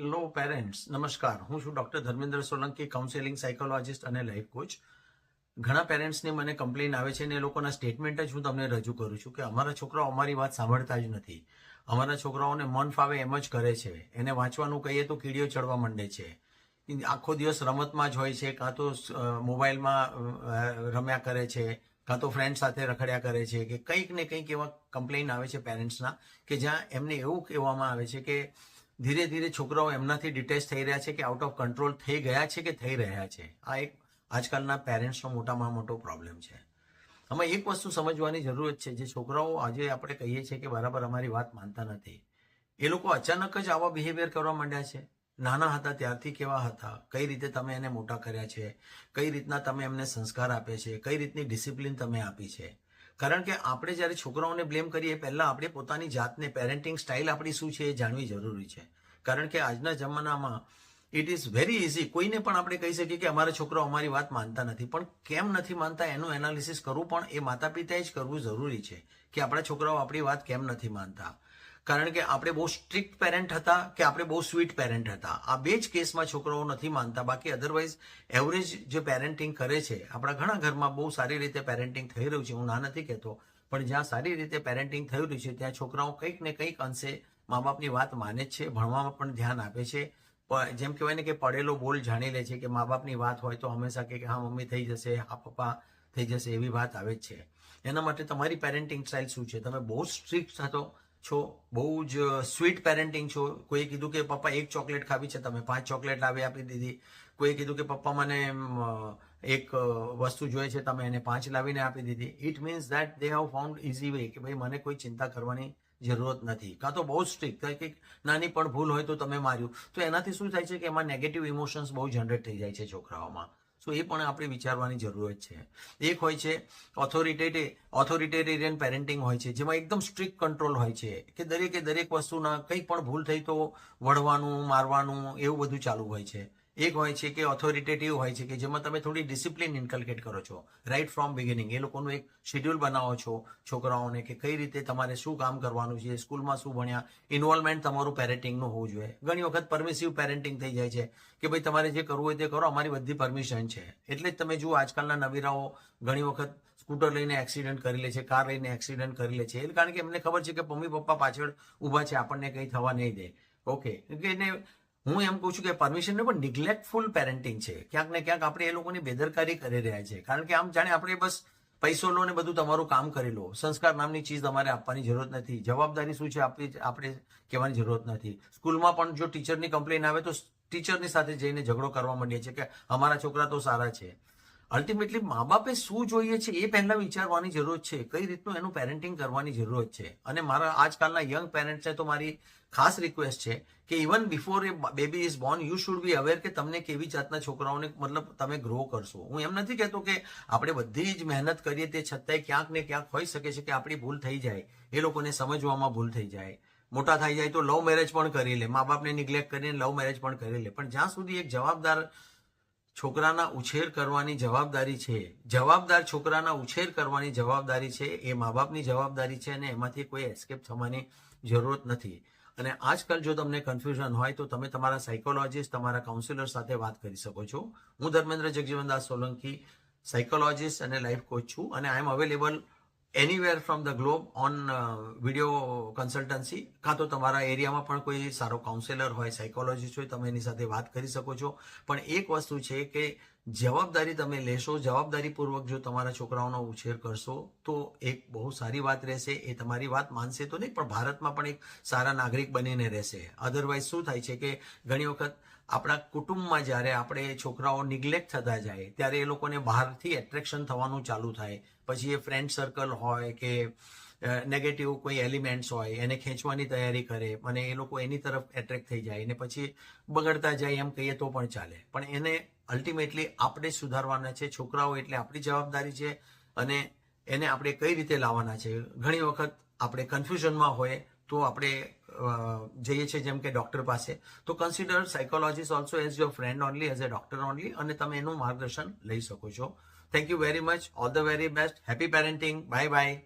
Hello parents નમસ્કાર હું છું doctor Dharmendra Solanki counselling psychologist અને લાઈફ કોચ ઘણા પેરેન્ટ્સની મને કમ્પ્લેન આવે છે અને એ લોકોના સ્ટેટમેન્ટ જ હું તમને રજૂ કરું છું કે અમારા છોકરાઓ અમારી વાત સાંભળતા જ નથી. અમારા છોકરાઓને મન ફાવે એમ જ કરે છે. એને વાંચવાનું કહીએ તો કીડીઓ ચડવા માંડે છે. આખો દિવસ રમતમાં જ હોય છે, કાં તો મોબાઈલમાં રમ્યા કરે છે, કાં તો ફ્રેન્ડ સાથે રખડ્યા કરે છે કે કંઈક ને કંઈક એવા કમ્પ્લેન આવે છે પેરેન્ટ્સના કે જ્યાં એમને એવું કહેવામાં આવે છે કે ધીરે ધીરે છોકરાઓ એમનાથી ડિટેચ થઈ રહ્યા છે કે આઉટ ઓફ કંટ્રોલ થઈ ગયા છે કે થઈ રહ્યા છે. આ એક આજકાલના પેરેન્ટ્સનો મોટામાં મોટો પ્રોબ્લેમ છે. આમાં એક વસ્તુ સમજવાની જરૂર છે, જે છોકરાઓ આજે આપણે કહીએ છીએ કે બરાબર અમારી વાત માનતા નથી. એ લોકો અચાનક જ આવા બિહેવિયર કરવા માંડ્યા છે. નાના હતા, ત્યારથી કેવા હતા? કઈ રીતે તમે એને મોટા કર્યા છે? કઈ રીતના તમે એમને સંસ્કાર આપે છે? કઈ રીતની ડિસિપ્લિન તમે આપી છે? કારણ કે આપણે જ્યારે છોકરાઓને બ્લેમ કરીએ, પહેલાં આપણે પોતાની જાતને પેરેન્ટિંગ સ્ટાઇલ આપણી શું છે એ જાણવી જરૂરી છે. કારણ કે આજના જમાનામાં ઇટ ઇઝ વેરી ઇઝી કોઈને પણ આપણે કહી શકીએ કે અમારા છોકરાઓ અમારી વાત માનતા નથી. પણ કેમ નથી માનતા? એનું એનાલિસિસ કરવું પણ એ માતા પિતાએ જ કરવું જરૂરી છે કે આપણા છોકરાઓ આપણી વાત કેમ નથી માનતા? કારણ કે આપણે બહુ સ્ટ્રિક્ટ પેરેન્ટ હતા કે આપણે બહુ સ્વીટ પેરેન્ટ હતા. આ બે જ કેસમાં છોકરાઓ નથી માનતા. બાકી અધરવાઇઝ એવરેજ જે પેરેન્ટિંગ કરે છે, આપણા ઘણા ઘરમાં બહુ સારી રીતે પેરેન્ટિંગ થઈ રહ્યું છે. હું ના નથી કહેતો, પણ જ્યાં સારી રીતે પેરેન્ટિંગ થઈ રહ્યું છે, ત્યાં છોકરાઓ કંઈક ને કંઈક અંશે મા બાપની વાત માને જ છે, ભણવામાં પણ ધ્યાન આપે છે. જેમ કહેવાય ને કે પડેલો બોલ જાણી લે છે કે મા બાપની વાત હોય તો હંમેશા કે, હા, મમ્મી, થઈ જશે, હા, પપ્પા, થઈ જશે, એવી વાત આવે જ છે. એના માટે તમારી પેરેન્ટિંગ સ્ટાઇલ શું છે? તમે બહુ સ્ટ્રિક્ટ થતો છો? બહુ જ સ્વીટ પેરેન્ટિંગ છો. કોઈએ કીધું કે, પપ્પા, એક ચોકલેટ ખાવી છે તમે. પાંચ ચોકલેટ લાવી આપી દીધી. કોઈએ કીધું કે, પપ્પા, મને એક વસ્તુ જોઈએ છે. તમે એને પાંચ લાવીને આપી દીધી. It means that they have found easy way કે ભાઈ, મને કોઈ ચિંતા કરવાની જરૂરત નથી. કાં તો બહુ સ્ટ્રિક્ટ કંઈક નાની પણ ભૂલ હોય તો તમે માર્યું. તો એનાથી શું થાય છે કે એમાં નેગેટિવ ઇમોશન્સ બહુ જનરેટ થઈ જાય છે છોકરાઓમાં. સો એ પણ આપણે વિચારવાની જરૂરત છે. એક હોય છે ઓથોરિટેટે ઓથોરિટેરિયન પેરેન્ટિંગ હોય છે, જેમાં એકદમ સ્ટ્રિક્ટ કંટ્રોલ હોય છે કે દરેકે દરેક વસ્તુના કંઈ પણ ભૂલ થઈ તો વળવાનું, મારવાનું એવું બધું ચાલુ હોય છે. એક હોય છે કે ઓથોરિટેટિવ હોય છે કે જેમાં તમે થોડી ડિસિપ્લિન ઇન્કલ્કેટ કરો છો રાઈટ ફ્રોમ બિગિનિંગ એ લોકોનું એક શેડ્યુલ બનાવો છો, છોકરાઓને કે કઈ રીતે તમારે શું કામ કરવાનું છે, સ્કૂલમાં શું ભણ્યા ઇન્વોલ્વમેન્ટ તમારું પેરેન્ટિંગનું હોવું જોઈએ. ઘણી વખત પરમિસિવ પેરેન્ટિંગ થઈ જાય છે કે ભાઈ તમારે જે કરવું હોય તે કરો, અમારી બધી પરમિશન છે. એટલે જ તમે જુઓ આજકાલના નવીરાઓ ઘણી વખત સ્કૂટર લઈને એક્સિડન્ટ કરી લે છે, કાર લઈને એક્સિડન્ટ કરી લે છે. એ કારણ કે એમને ખબર છે કે મમ્મી પપ્પા પાછળ ઊભા છે, આપણને કંઈ થવા નહીં દે. ઓકે એને હું એમ કહું છું કે પરમિશન પણ નિગ્લેક્ટફુલ પેરેન્ટિંગ છે. ક્યાંક ને ક્યાંક આપણે એ લોકોની બેદરકારી કરી રહ્યા છે કારણ કે આમ જાણે આપણે બસ પૈસો લો ને બધું તમારું કામ કરી લો. સંસ્કાર નામની ચીજ તમારે આપવાની જરૂરત નથી. જવાબદારી શું છે આપણી આપણે કહેવાની જરૂરત નથી. સ્કૂલમાં પણ જો ટીચરની કમ્પ્લેન આવે તો ટીચરની સાથે જઈને ઝઘડો કરવા માંડીએ છીએ કે અમારા છોકરા તો સારા છે. અલ્ટિમેટલી મા બાપે શું જોઈએ છે એ પહેલા વિચારવાની જરૂર છે. કઈ રીતનું એનું પેરેન્ટિંગ કરવાની જરૂરત છે? અને મારા આજકાલના યંગ પેરેન્ટ્સને તો મારી ખાસ રિક્વેસ્ટ છે કે even before a baby is born you should be aware કે તમને કેવી જાતના છોકરાઓને મતલબ તમે ગ્રો કરશો. હું એમ નથી કહેતો કે આપણે બધી જ મહેનત કરીએ તે છતાંય ક્યાંક ને ક્યાંક હોઈ શકે છે કે આપણી ભૂલ થઈ જાય. એ લોકોને સમજવામાં ભૂલ થઈ જાય. મોટા થઈ જાય તો લવ મેરેજ પણ કરી લે. મા બાપને નિગ્લેક્ટ કરીને લવ મેરેજ પણ કરી લે. પણ જ્યાં સુધી એક જવાબદાર છોકરાના ઉછેર કરવાની જવાબદારી છે. જવાબદાર છોકરાના ઉછેર કરવાની જવાબદારી છે, એ મા બાપની જવાબદારી છે અને એમાંથી કોઈ એસ્કેપ થવાની જરૂરત નથી. અને આજકાલ જો તમને કન્ફ્યુઝન હોય તો તમે તમારા સાયકોલોજીસ્ટ તમારા કાઉન્સિલર સાથે વાત કરી શકો છો. હું ધર્મેન્દ્ર જગજીવનદાસ સોલંકી સાયકોલોજીસ્ટ અને લાઈફ કોચ છું અને I am available anywhere from the globe on video consultancy કાં તો તમારા એરિયામાં પણ કોઈ સારો કાઉન્સેલર હોય સાયકોલોજીસ્ટ હોય, તમે એની સાથે વાત કરી શકો છો. પણ એક વસ્તુ છે કે જવાબદારી તમે લેશો, જવાબદારીપૂર્વક જો તમારા છોકરાઓનો ઉછેર કરશો, તો એક બહુ સારી વાત રહેશે. એ તમારી વાત માનશે તો નહીં, પણ ભારતમાં પણ એક સારા નાગરિક બનીને રહેશે. અધરવાઇઝ શું થાય છે કે ઘણી વખત આપણા કુટુંબમાં જ્યારે આપણે છોકરાઓ નિગ્લેક્ટ થતા જાય, ત્યારે એ લોકોને બહારથી એટ્રેક્શન થવાનું ચાલુ થાય. પછી એ ફ્રેન્ડ સર્કલ હોય કે નેગેટિવ કોઈ એલિમેન્ટ્સ હોય, એને ખેંચવાની તૈયારી કરે, અને એ લોકો એની તરફ એટ્રેક્ટ થઈ જાય અને પછી બગડતા જાય એમ કહીએ તો પણ ચાલે. પણ એને અલ્ટિમેટલી આપણે સુધારવાના છે, છોકરાઓ એટલે આપણી જવાબદારી છે, અને એને આપણે કઈ રીતે લાવવાના છે. ઘણી વખત આપણે કન્ફ્યુઝનમાં હોય તો આપણે જઈએ છીએ જેમ કે ડૉક્ટર પાસે. તો consider psychologist also as your friend only as a doctor only અને તમે એનું માર્ગદર્શન લઈ શકો છો. Thank you very much all the very best happy parenting bye bye